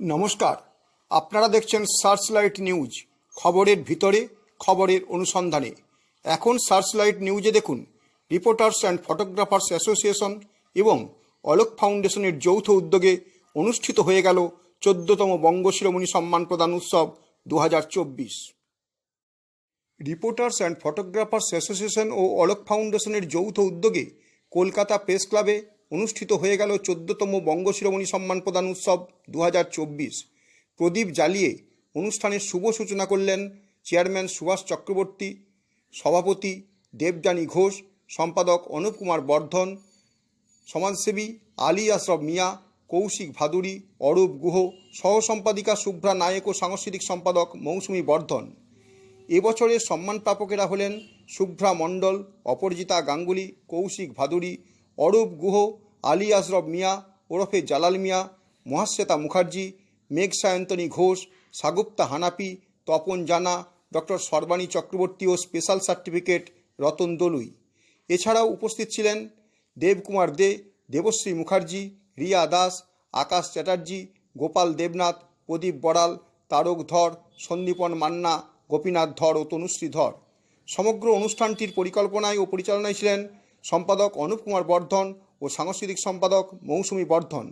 নমস্কার। আপনারা দেখছেন সার্চলাইট নিউজ। খবরের ভিতরে, খবরের অনুসন্ধানে। এখন সার্চলাইট নিউজে দেখুন, রিপোর্টার্স অ্যান্ড ফটোগ্রাফার্স অ্যাসোসিয়েশন এবং অলোক ফাউন্ডেশনের যৌথ উদ্যোগে অনুষ্ঠিত হয়ে গেল চোদ্দতম বঙ্গশিরোমণি সম্মান প্রদান উৎসব দু হাজার চব্বিশ। রিপোর্টার্স অ্যান্ড ফটোগ্রাফার্স অ্যাসোসিয়েশন ও অলোক ফাউন্ডেশনের যৌথ উদ্যোগে কলকাতা প্রেস ক্লাবে অনুষ্ঠিত হয়ে গেল চোদ্দতম বঙ্গশিরোমণি সম্মান প্রদান উৎসব দু হাজার চব্বিশ। প্রদীপ জ্বালিয়ে অনুষ্ঠানের শুভ সূচনা করলেন চেয়ারম্যান সুভাষ চক্রবর্তী, সভাপতি দেবযানী ঘোষ, সম্পাদক অনুপ কুমার বর্ধন, সমাজসেবী আলী আশরফ মিয়া কৌশিক ভাদুরী, অরূপ গুহ সহ সম্পাদিকা শুভ্রা নায়ক ও সাংস্কৃতিক সম্পাদক মৌসুমী বর্ধন। এবছরের সম্মান প্রাপকেরা হলেন শুভ্রা মণ্ডল, অপরাজিতা গাঙ্গুলি, কৌশিক ভাদুরী, অরূপ গুহ, আলী আশরফ মিয়া, ওরফে জালাল মিয়া, মহাশ্বেতা মুখার্জি মেঘ সায়ন্তনী ঘোষ, সাগুপ্তা হানাপি, তপন জানা, ডক্টর সর্বাণী চক্রবর্তী ও স্পেশাল সার্টিফিকেট রতন দলুই। এছাড়াও উপস্থিত ছিলেন দেবকুমার দে, দেবশ্রী মুখার্জি রিয়া দাস, আকাশ চ্যাটার্জি, গোপাল দেবনাথ, প্রদীপ বড়াল, তারক ধর, সন্দীপন মান্না, গোপীনাথ ধর ও তনুশ্রী ধর। সমগ্র অনুষ্ঠানটির পরিকল্পনায় ও পরিচালনায় ছিলেন সম্পাদক অনুপ কুমার বর্ধন ও সাংস্কৃতিক সম্পাদক মৌসুমী বর্ধন।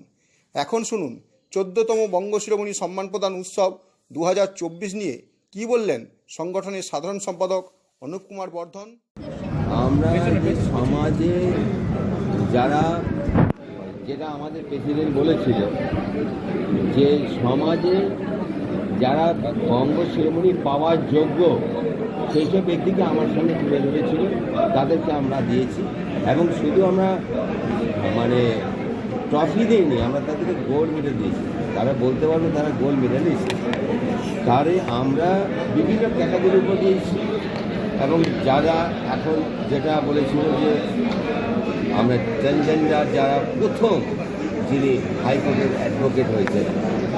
এখন শুনুন চোদ্দতম বঙ্গশিরোমণি সম্মান প্রদান উৎসব দু হাজার চব্বিশ নিয়ে। কি বললেন সংগঠনের সাধারণ সম্পাদক অনুপ কুমার বর্ধন? আমরা সমাজে যারা যেটা আমাদের প্রেসিডেন্ট বলেছিল যে সমাজে যারা বঙ্গ শিরোমণি পাওয়ার যোগ্য, সেই সব ব্যক্তিকে আমার সামনে তুলে ধরেছিল, তাদেরকে আমরা দিয়েছি। এবং শুধু আমরা মানে ট্রফি দিইনি, আমরা তাদেরকে গোল্ড মেডেল দিয়েছি। তারা বলতে পারবে তারা গোল্ড মেডেলিস্ট তারে আমরা বিভিন্ন ক্যাটাগরির উপর দিয়েছি। এবং যারা এখন যেটা বলেছিল যে আমরা ট্রান্সজেন্ডার যারা প্রথম যিনি হাইকোর্টের অ্যাডভোকেট হয়েছেন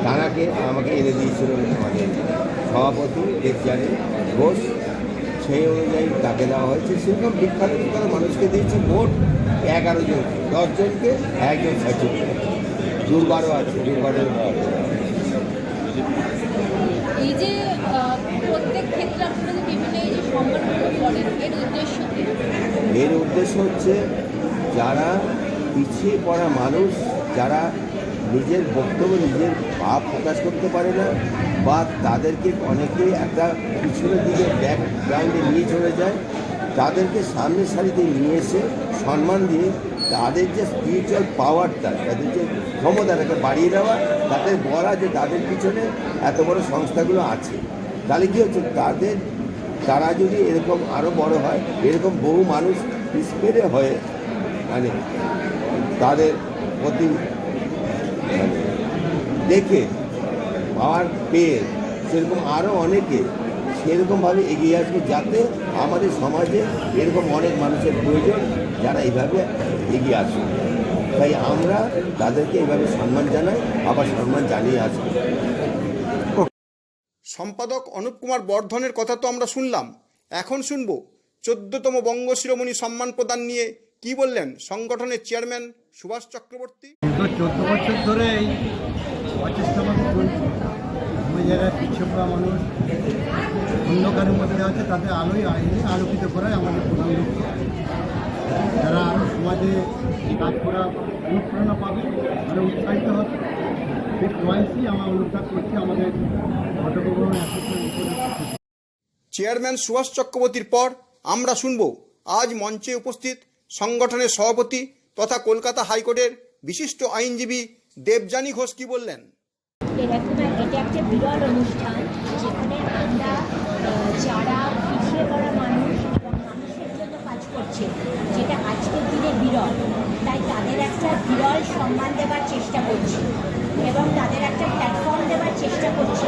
তারাকে আমাকে এনে দিয়েছিলেন আমাদের সভাপতি দেবজানী ঘোষ সেই অনুযায়ী তাকে দেওয়া হয়েছে। সেরকম বিখ্যাত বিখ্যাত মানুষকে দিয়েছে মোট এগারো জন দশজনকে একজন সার্টিফিকেট দুর্বারও আছে দুর্বারের এই যে প্রত্যেক ক্ষেত্রে আপনারা বিভিন্ন এই যে সম্মানগুলো করেন এর উদ্দেশ্য এর উদ্দেশ্য হচ্ছে যারা পিছিয়ে পড়া মানুষ, যারা নিজের বক্তব্য, নিজের ভাব প্রকাশ করতে পারে না বা তাদেরকে অনেকে একটা পিছনের দিকে ব্যাকগ্রাউন্ডে নিয়ে চলে যায়, তাদেরকে সামনের সারিতে নিয়ে এসে সম্মান দিয়ে তাদের যে স্পিরিচুয়াল পাওয়ারটা তাদের যে ক্ষমতাটাকে বাড়িয়ে দেওয়া তাদের বলা যে তাদের পিছনে এত বড় সংস্থাগুলো আছে। তাহলে কী হচ্ছে? তাদের, তারা যদি এরকম আরও বড় হয়, এরকম বহু মানুষ ইন্সপায়ারে হয়ে মানে তাদের প্রতি দেখে, পাওয়ার পেয়ে সেরকম আরও অনেকে সেরকমভাবে এগিয়ে আসবে যাতে আমাদের সমাজে এরকম অনেক মানুষের প্রয়োজন যারা এইভাবে এগিয়ে আসবে। তাই আমরা তাদেরকে এইভাবে সম্মান জানাই, আবার সম্মান জানিয়ে আসব। সম্পাদক অনুপ কুমার বর্ধনের কথা তো আমরা শুনলাম। এখন শুনব চোদ্দতম বঙ্গ শিরোমণি সম্মান প্রদান নিয়ে কি বললেন সংগঠনের চেয়ারম্যান সুভাষ চক্রবর্তী? চোদ্দ বছর ধরে এই প্রচেষ্টা আমাদের জায়গায় পিছিয়ে পড়া মানুষ অন্ধকারের মধ্যে আছে তাদের আলোয় আইনে আলোকিত করাই আমাদের প্রধান লক্ষ্য। যারা আরও সমাজে কাজ করা অনুপ্রেরণা পাবে আরও উৎসাহিত হবে আমরা করছি আমাদের ঘটকগণ চেয়ারম্যান সুভাষ চক্রবর্তীর পর আমরা শুনব আজ মঞ্চে উপস্থিত সংগঠনের সভাপতি তথা কলকাতা হাইকোর্টের বিশিষ্ট আইনজীবী দেবযানী ঘোষ কি বললেন? যারা কাজ করছে, যেটা আজকের দিনে বিরল, তাই তাদের একটা বিরল সম্মান দেওয়ার চেষ্টা করছি এবং তাদের একটা প্ল্যাটফর্ম দেওয়ার চেষ্টা করছি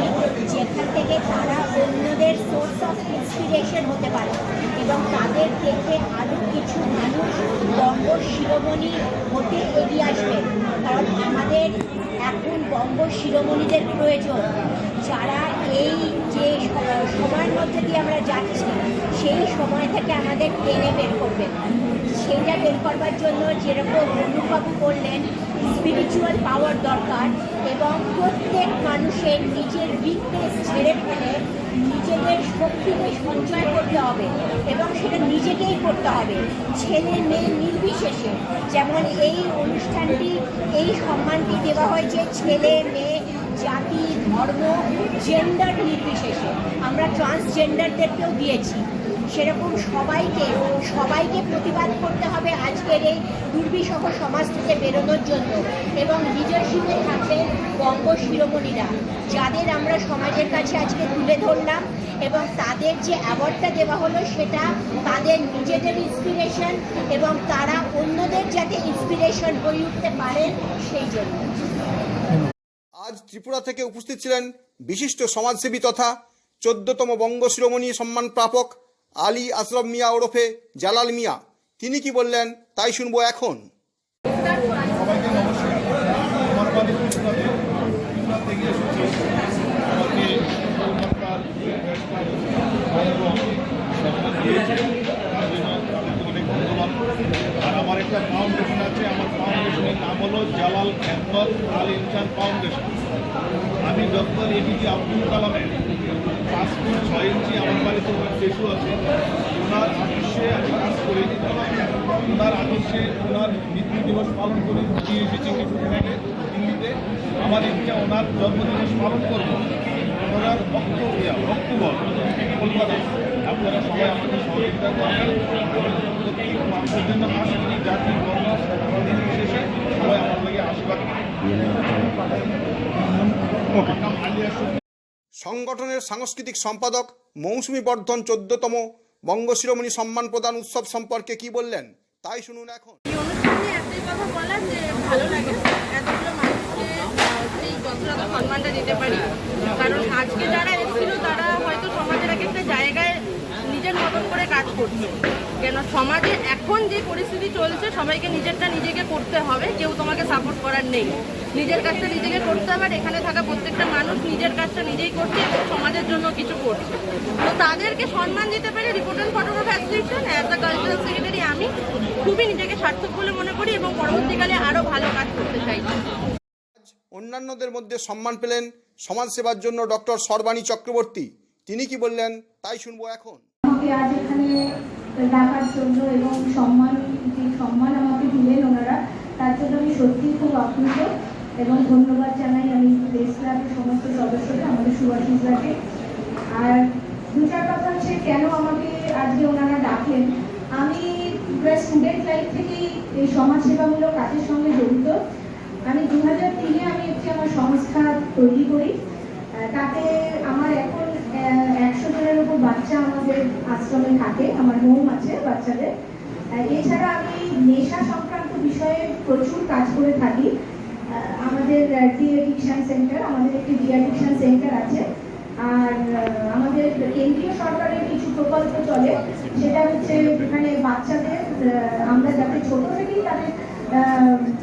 যেখান থেকে তারা অন্যদের সোর্স অফ ইন্সপিরেশন হতে পারে এবং তাদের দেখে আরও কিছু মানুষ বঙ্গ শিরোমণি হতে এগিয়ে আসবে। কারণ আমাদের এখন বঙ্গ শিরোমণিদের প্রয়োজন। যারা এই যে সময়ের মধ্যে দিয়ে আমরা যাচ্ছি, সেই সময় থেকে আমাদের টেনে বের করবেন সেইটা বের করবার জন্য যেরকম অনুভবু করলেন স্পিরিচুয়াল পাওয়ার দরকার এবং প্রত্যেক মানুষের নিজের উইকনেস ছেড়ে ফেলে নিজেদের শক্তিকে সঞ্চয় করতে হবে এবং সেটা নিজেকেই করতে হবে। ছেলে মেয়ে নির্বিশেষে, যেমন এই অনুষ্ঠানটি, এই সম্মানটি দেওয়া হয়েছে ছেলে, মেয়ে জাতি, ধর্ম জেন্ডার নির্বিশেষে। আমরা ট্রান্সজেন্ডারদেরকেও দিয়েছি। সেরকম সবাইকে সবাইকে প্রতিবাদ করতে হবে আজকের এই দুর্বিষহ সমাজ থেকে বেরোনোর জন্য। এবং লিডারশিপে থাকবে বঙ্গ শিরোমণিরা, যাদের আমরা সমাজের কাছে আজকে তুলে ধরলাম এবং তাদের যে অ্যাওয়ার্ডটা দেওয়া হলো সেটা তাদের নিজেদের ইন্সপিরেশন এবং তারা অন্যদের যাতে ইন্সপিরেশন হয়ে উঠতে পারেন সেই জন্য। ত্রিপুরা থেকে উপস্থিত ছিলেন বিশিষ্ট সমাজসেবী তথা চোদ্দতম বঙ্গ শিরোমণি সম্মান প্রাপক আলী আশরফ মিয়া ওরফে জালাল মিয়া। তিনি কি বললেন, তাই শুনব এখন। আর আমার একটা ফাউন্ডেশন আছে, আমার ফাউন্ডেশনের নাম হলো জালাল আহমদ আল ইনসান ফাউন্ডেশন এপিজে আব্দুল কালামের পাঁচ ফুট ছয় ইঞ্চি আমার বাড়িতে ওনার শিশু আছে। ওনার আদর্শে আমি কাজ করি ওনার আদর্শে ওনার মৃত্যু দিবস পালন করি। এসেছি কিছুদিন আগে দিল্লিতে আমার ইচ্ছা ওনার জন্মদিবস পালন করব। ওনার অক্টোবর অক্টোবর কলকাতা। আপনারা সবাই আমাদের সহযোগিতা করবেন। মানুষের জন্য কাজ করি জাতি বর্ণ নির্বিশেষে সবাই আশীর্বাদ। সংগঠনের সাংস্কৃতিক সম্পাদক মৌসুমী বর্ধন চোদ্দতম বঙ্গ শিরোমণি সম্মান প্রদান উৎসব সম্পর্কে কি বললেন? তাই শুনুন এখন। এই অনুষ্ঠানে একটাই কথা বলার যে ভালো লাগে। এতগুলো মানুষকে সেই যথাযথ সম্মানটা দিতে পারি। কারণ আজকে যারা এসেছিল তারা হয়তো সমাজের এক একটা জায়গায় নিজের মতন করে কাজ করছে। কেন সমাজে এখন যে পরিস্থিতি চলছে সবাইকে নিজেরটা নিজেকে করতে হবে কেউ তোমাকে সাপোর্ট করার নেই। নিজের কাজটা নিজেকে করতে হবে আর এখানে থাকা প্রত্যেকটা মানুষ নিজের কাজটা নিজেই করছে এবং সমাজের জন্য কিছু করছে। তো তাদেরকে সম্মান দিতে পারে reporter photograph association as the cultural secretary আমি খুবই নিজেকে সার্থক বলে মনে করি এবং পরবর্তীকালে আরও ভালো কাজ করতে চাই। অন্যান্যদের মধ্যে সম্মান পেলেন সমাজসেবার জন্য ডক্টর সর্বাণী চক্রবর্তী। তিনি কি বললেন তাই শুনব এখন। আজ এখানে ডাকার জন্য এবং সম্মান, যে সম্মান আমাকে দিলেন ওনারা, তার জন্য আমি সত্যিই খুব আপ্লুত এবং ধন্যবাদ জানাই আমি প্রেস ক্লাবের সমস্ত সদস্যকে, আমাদের সুভাষিসদাকে। আর দু চার কথা হচ্ছে, কেন আমাকে আজকে ওনারা ডাকেন আমি প্রায় স্টুডেন্ট লাইফ থেকেই এই সমাজসেবামূলক কাজের সঙ্গে জড়িত। আমি দু হাজার তিনে আমি একটি আমার সংস্থা তৈরি করি। তাতে আমার এখন বাচ্চা আমাদের আশ্রমে থাকে, আমার হোম আছে বাচ্চাদের। এছাড়া আমি নেশা সংক্রান্ত বিষয়ে প্রচুর কাজ করে থাকি। আমাদের ডিএডিকশন সেন্টার আমাদের একটি ডিএডিকশন সেন্টার আছে। আর আমাদের কেন্দ্রীয় সরকারের কিছু প্রকল্প চলে, সেটা হচ্ছে এখানে বাচ্চাদের আমরা যাতে ছোট থেকেই তাদের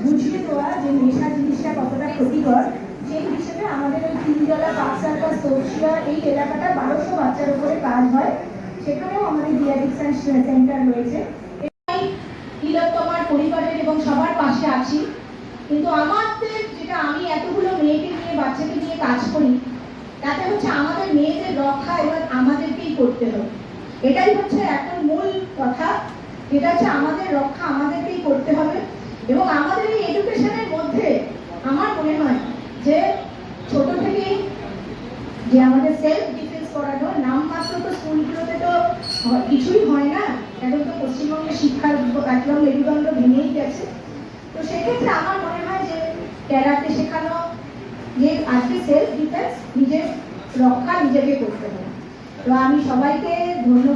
বুঝিয়ে দেওয়া যে নেশা জিনিসটা কতটা ক্ষতিকর সেই হিসেবে আমাদের ওই তিনজলা পাঁচ সার্কাস এই এলাকাটা বারোশো বাচ্চার উপরে কাজ হয়। সেখানেও আমাদের ডিয়াডিকশন সেন্টার রয়েছে। তিলোত্তমার পরিবারের এবং সবার পাশে আছি। কিন্তু আমাদের যেটা আমি এতগুলো মেয়েকে নিয়ে, বাচ্চাকে নিয়ে কাজ করি, তাতে হচ্ছে আমাদের মেয়েদের রক্ষা এবার আমাদেরকেই করতে হবে। এটাই হচ্ছে এখন মূল কথা। যেটা হচ্ছে আমাদের রক্ষা আমাদেরকেই করতে হবে। এবং আমাদের এই এডুকেশনের মধ্যে আমার মনে হয় যে ছোট থেকেই যে আমাদের সেলফ ডিফেন্স করানো, নাম নামমাত্র তো স্কুলগুলোতে তো কিছুই হয় না। এখন তো পশ্চিমবঙ্গের শিক্ষার একদম মেরুদণ্ড ভেঙেই গেছে। তো সেক্ষেত্রে আমার মনে হয় যে ক্যারাটে শেখানো, যে আজকে সেলফ ডিফেন্স নিজের রক্ষা নিজেকে করতে হবে। তো আমি সবাইকে ধন্যবাদ